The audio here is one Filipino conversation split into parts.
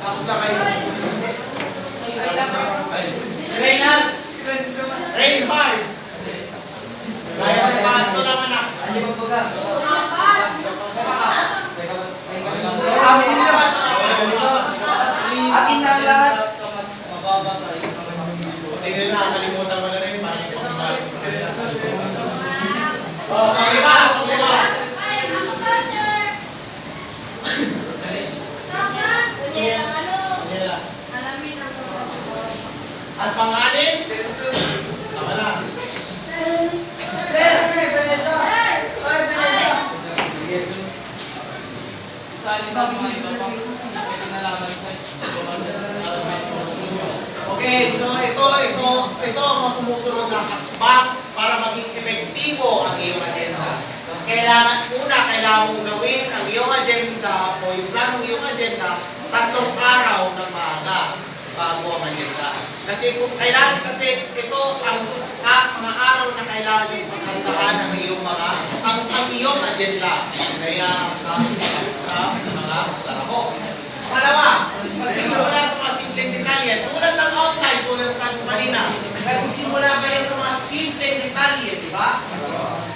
Tapos na kayo. Reynald! Reinhard. Kaya mo pangatlo lang anak. Magbaga? Amin na. Akin na lahat. Tingnan na, kalimutan mo na rin. Parang ito sa Oh, pakita, pakita. Yan lang. At panganin? Tama na. Okay, so ito, ito, ito ang sumusunod na hakbang para maging epektibo ang iyong agenda. Kailangan, una, kailangan mong gawin ang iyong agenda o yung planong iyong agenda tatlong araw ng maaga bago ang agenda. Kasi kung kailangan, kasi ito ang ah, mga araw na kailangan yung paghandaan ng iyong mga, ang, ang iyong agenda. Kaya sa, sa mga trabaho. Pangalawa, magsisimula sa mga simpleng detalye. Tulad ng outline, tulad ng sabi ko kanina, nagsisimula kayo sa mga simpleng detalye, di ba?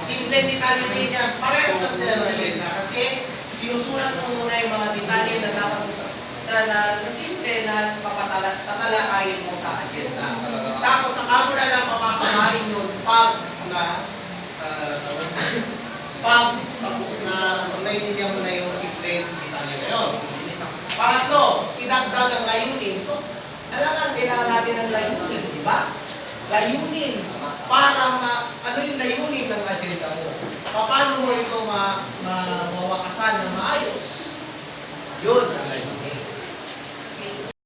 Simpleng detalye din yan. Parehas lang sila ng agenda kasi sinusulat mo muna yung mga detalye na dapat na, na, na simple na tatalakayin mo sa agenda. Tapos saka mo na lang papapamahin yun pag na uh, pag tapos na naiintindihan mo na yung simpleng detalye na yun. Pangatlo, idagdag ang layunin. So, alangan, kailangan natin ng layunin, di ba? Layunin. Para ma, ano yung layunin ng agenda mo? Paano mo ito ma, ma, mawakasan ng maayos? Ang.